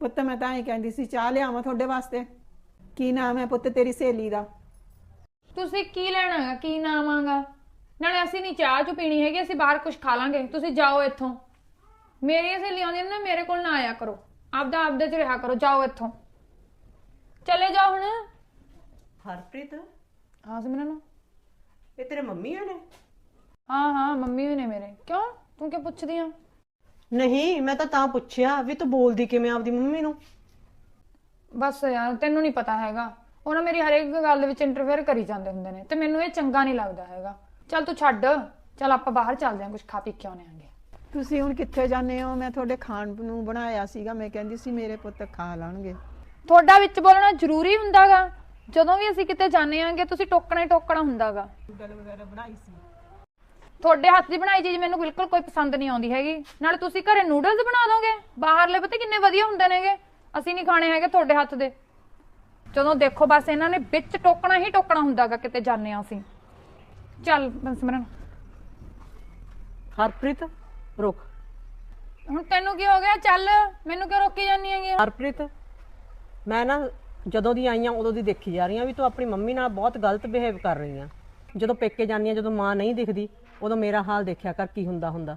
ਪੁੱਤ ਮੈਂ ਤਾਂ ਹੀ ਕਹਿੰਦੀ ਸੀ ਚਾਹ ਲਿਆਵਾਂ ਤੁਹਾਡੇ ਵਾਸਤੇ। ਕੀ ਨਾਮ ਹੈ ਪੁੱਤ ਤੇਰੀ ਸਹੇਲੀ ਦਾ? ਤੁਸੀਂ ਕੀ ਲੈਣਾਗਾ ਕੀ ਨਾਮਾਂਗਾ ਨਾਲੇ ਅਸੀਂ ਨਹੀਂ ਚਾਹ ਚੁ ਪੀਣੀ ਹੈਗੀ ਅਸੀਂ ਬਾਹਰ ਕੁਝ ਖਾ ਲਾਂਗੇ। ਤੁਸੀਂ ਜਾਓ ਇੱਥੋਂ। ਮੇਰੀਆਂ ਸਹੇਲੀਆਂ ਆਉਂਦੀਆਂ ਨੇ ਨਾ ਮੇਰੇ ਕੋਲ ਨਾ ਆਇਆ ਕਰੋ। ਆਪਦਾ ਆਪਦੇ ਚ ਰਿਹਾ ਕਰੋ ਜਾਓ ਇੱਥੋਂ। ਚਲੇ ਜਾਓ ਹੁਣ। ਹਰਪ੍ਰੀਤ? ਹਾਂ ਸਿਮਰਨ ਇਹ ਤੇਰੇ ਮੰਮੀ ਆ ਨੇ ਹਾਂ ਹਾਂ ਮੰਮੀ ਵੀ ਨੇ ਮੇਰੇ। ਕਿਉਂ? ਤੂੰ ਕਿਉਂ ਪੁੱਛਦੀ ਆ? ਨਹੀਂ ਮੈਂ ਤਾਂ ਤਾਂ ਪੁੱਛਿਆ ਵੀ ਤੂੰ ਬੋਲਦੀ ਕਿਵੇਂ ਆਪਦੀ ਮੰਮੀ ਨੂੰ? ਬਸ ਯਾਰ ਤੈਨੂੰ ਨਹੀਂ ਪਤਾ ਹੈਗਾ। ਉਹ ਨਾ ਮੇਰੀ ਹਰੇਕ ਗੱਲ ਵਿੱਚ ਇੰਟਰਫੇਅਰ ਕਰੀ ਜਾਂਦੇ ਹੁੰਦੇ ਨੇ ਤੇ ਮੈਨੂੰ ਇਹ ਚੰਗਾ ਨਹੀਂ ਲੱਗਦਾ ਹੈਗਾ। ਚੱਲ ਤੂੰ ਛੱਡ ਚੱਲ ਆਪਾਂ ਬਾਹਰ ਚੱਲਦੇ ਆਂ ਕੁਝ ਖਾ ਪੀ ਕੇ ਆਉਣੇ ਆਂਗੇ ਤੁਸੀਂ ਹੁਣ ਕਿੱਥੇ ਜਾਂਦੇ ਹੋ? ਮੈਂ ਤੁਹਾਡੇ ਖਾਣ ਨੂੰ ਬਣਾਇਆ ਸੀਗਾ ਮੈਂ ਕਹਿੰਦੀ ਸੀ ਮੇਰੇ ਪੁੱਤ ਖਾ ਲੈਣਗੇ। ਤੁਹਾਡਾ ਵਿੱਚ ਬੋਲਣਾ ਜ਼ਰੂਰੀ ਹੁੰਦਾਗਾ। ਜਦੋਂ ਵੀ ਅਸੀਂ ਕਿਤੇ ਜਾਂਦੇ ਆਂਗੇ ਤੁਸੀਂ ਟੋਕਣਾ ਹੀ ਟੋਕਣਾ ਹੁੰਦਾਗਾ ਗੱਲ ਵਗੈਰਾ ਬਣਾਈ ਸੀ ਤੁਹਾਡੇ ਹੱਥ ਦੀ ਬਣਾਈ ਚੀਜ਼ ਮੈਨੂੰ ਬਿਲਕੁਲ ਕੋਈ ਪਸੰਦ ਨਹੀਂ ਆਉਂਦੀ ਹੈਗੀ। ਨਾਲੇ ਤੁਸੀਂ ਘਰੇ ਨੂਡਲਸ ਬਣਾ ਦੋਗੇ? ਬਾਹਰਲੇ ਪਤਾ ਕਿੰਨੇ ਵਧੀਆ ਹੁੰਦੇ ਨੇਗੇ? ਅਸੀਂ ਨਹੀਂ ਖਾਣੇ ਹੈਗੇ ਤੁਹਾਡੇ ਹੱਥ ਦੇ। ਜਦੋਂ ਦੇਖੋ ਬਸ ਇਹਨਾਂ ਨੇ ਵਿੱਚ ਟੋਕਣਾ ਹੀ ਟੋਕਣਾ ਹੁੰਦਾਗਾ ਕਿਤੇ ਜਾਂਦੇ ਆ ਅਸੀਂ। ਚੱਲ ਸਿਮਰਨ ਹਰਪ੍ਰੀਤ ਰੁਕ। ਹੁਣ ਤੈਨੂੰ ਕੀ ਹੋ ਗਿਆ? ਚੱਲ ਮੈਨੂੰ ਕਿਉਂ ਰੋਕੀ ਜਾਂਦੀ ਹੈਗੀ? ਹਰਪ੍ਰੀਤ ਮੈਂ ਨਾ ਜਦੋਂ ਦੀ ਆਈਆਂ ਉਦੋਂ ਦੀ ਦੇਖੀ ਜਾ ਰਹੀ ਆ ਵੀ ਤੂੰ ਆਪਣੀ ਮੰਮੀ ਨਾਲ ਬਹੁਤ ਗਲਤ ਬਿਹੇਵ ਕਰ ਰਹੀ ਆ। ਜਦੋਂ ਪੇਕੇ ਜਾਂਦੀ ਆ ਜਦੋਂ ਮਾਂ ਨਹੀਂ ਦਿਖਦੀ ਉਦੋਂ ਮੇਰਾ ਹਾਲ ਦੇਖਿਆ ਕਰ ਕੀ ਹੁੰਦਾ ਹੁੰਦਾ।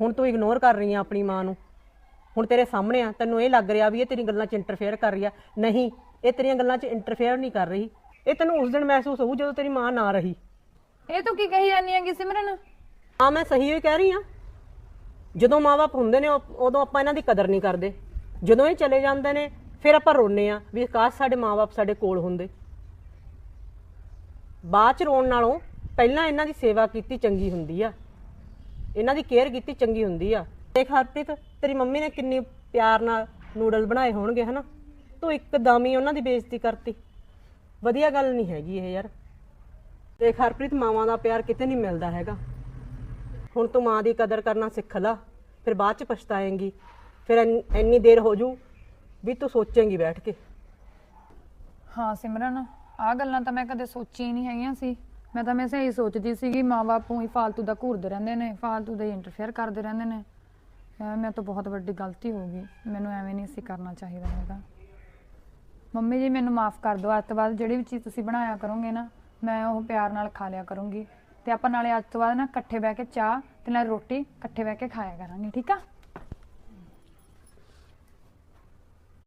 ਹੁਣ ਤੂੰ ਇਗਨੋਰ ਕਰ ਰਹੀ ਆ ਆਪਣੀ ਮਾਂ ਨੂੰ। ਹੁਣ ਤੇਰੇ ਸਾਹਮਣੇ ਆ ਤੈਨੂੰ ਇਹ ਲੱਗ ਰਿਹਾ ਵੀ ਇਹ ਤੇਰੀ ਗੱਲਾਂ 'ਚ ਇੰਟਰਫੇਅਰ ਕਰ ਰਹੀ ਆ। ਨਹੀਂ ਇਹ ਤੇਰੀਆਂ ਗੱਲਾਂ 'ਚ ਇੰਟਰਫੇਅਰ ਨਹੀਂ ਕਰ ਰਹੀ। ਇਹ ਤੈਨੂੰ ਉਸ ਦਿਨ ਮਹਿਸੂਸ ਹੋਊ ਜਦੋਂ ਤੇਰੀ ਮਾਂ ਨਾ ਰਹੀ। ਇਹ ਤੂੰ ਕੀ ਕਹੀ ਜਾਂਦੀ ਹੈਗੀ ਸਿਮਰਨ? ਹਾਂ ਮੈਂ ਸਹੀ ਹੀ ਕਹਿ ਰਹੀ ਆ। ਜਦੋਂ ਮਾਪੇ ਹੁੰਦੇ ਨੇ ਉਦੋਂ ਆਪਾਂ ਇਹਨਾਂ ਦੀ ਕਦਰ ਨਹੀਂ ਕਰਦੇ। ਜਦੋਂ ਇਹ ਚਲੇ ਜਾਂਦੇ ਨੇ ਫਿਰ ਆਪਾਂ ਰੋਨੇ ਆ ਵੀ ਕਾਸ਼ ਸਾਡੇ ਮਾਪੇ ਸਾਡੇ ਕੋਲ ਹੁੰਦੇ। ਬਾਅਦ ਚ ਰੋਣ ਨਾਲੋਂ ਪਹਿਲਾਂ ਇਹਨਾਂ ਦੀ ਸੇਵਾ ਕੀਤੀ ਚੰਗੀ ਹੁੰਦੀ ਆ। ਇਹਨਾਂ ਦੀ ਕੇਅਰ ਕੀਤੀ ਚੰਗੀ ਹੁੰਦੀ ਆ। ਦੇਖ ਹਰਪ੍ਰੀਤ, ਤੇਰੀ ਮੰਮੀ ਨੇ ਕਿੰਨੀ ਪਿਆਰ ਨਾਲ ਨੂਡਲ ਬਣਾਏ ਹੋਣਗੇ, ਹਨਾ? ਤੂੰ ਇੱਕਦਮ ਹੀ ਉਹਨਾਂ ਦੀ ਬੇਇੱਜ਼ਤੀ ਕਰਤੀ। ਵਧੀਆ ਗੱਲ ਨਹੀਂ ਹੈਗੀ ਇਹ ਯਾਰ। ਦੇਖ ਹਰਪ੍ਰੀਤ, ਮਾਵਾਂ ਦਾ ਪਿਆਰ ਕਿਤੇ ਨਹੀਂ ਮਿਲਦਾ ਹੈਗਾ। ਹੁਣ ਤੂੰ ਮਾਂ ਦੀ ਕਦਰ ਕਰਨਾ ਸਿੱਖ ਲਾ, ਫਿਰ ਬਾਅਦ ਚ ਪਛਤਾਏਂਗੀ। ਫਿਰ ਇੰਨੀ ਦੇਰ ਹੋ ਜੂ ਵੀ ਤੂੰ ਸੋਚੇਂਗੀ ਬੈਠ ਕੇ। ਹਾਂ ਸਿਮਰਨ ਆ ਗੱਲਾਂ ਤਾਂ ਮੈਂ ਕਦੇ ਸੋਚੀ ਨਹੀਂ ਹੈਗੀਆਂ ਸੀ। ਮੈਂ ਤਾਂ ਹਮੇਸ਼ਾ ਇਹੀ ਸੋਚਦੀ ਸੀ ਕਿ ਮਾਪੇ ਹੀ ਫਾਲਤੂ ਦਾ ਘੂਰਦੇ ਰਹਿੰਦੇ ਨੇ, ਫਾਲਤੂ ਦੇ ਇੰਟਰਫੇਅਰ ਕਰਦੇ ਰਹਿੰਦੇ ਨੇ। ਯਾਰ ਮੈਂ ਤਾਂ ਬਹੁਤ ਵੱਡੀ ਗਲਤੀ ਹੋ ਗਈ। ਮੈਨੂੰ ਐਵੇਂ ਨਹੀਂ ਸੀ ਕਰਨਾ ਚਾਹੀਦਾ ਹੈਗਾ। ਮੰਮੀ ਜੀ, ਮੈਨੂੰ ਮਾਫ ਕਰ ਦਿਓ। ਅੱਜ ਤੋਂ ਬਾਅਦ ਜਿਹੜੀ ਵੀ ਚੀਜ਼ ਤੁਸੀਂ ਬਣਾਇਆ ਕਰੋਗੇ ਨਾ, ਮੈਂ ਉਹ ਪਿਆਰ ਨਾਲ ਖਾ ਲਿਆ ਕਰੂੰਗੀ। ਤੇ ਆਪਾਂ ਨਾਲੇ ਅੱਜ ਤੋਂ ਬਾਅਦ ਨਾ ਇਕੱਠੇ ਬਹਿ ਕੇ ਚਾਹ ਤੇ ਨਾਲ ਰੋਟੀ ਇਕੱਠੇ ਬਹਿ ਕੇ ਖਾਇਆ ਕਰਾਂਗੇ, ਠੀਕ ਆ?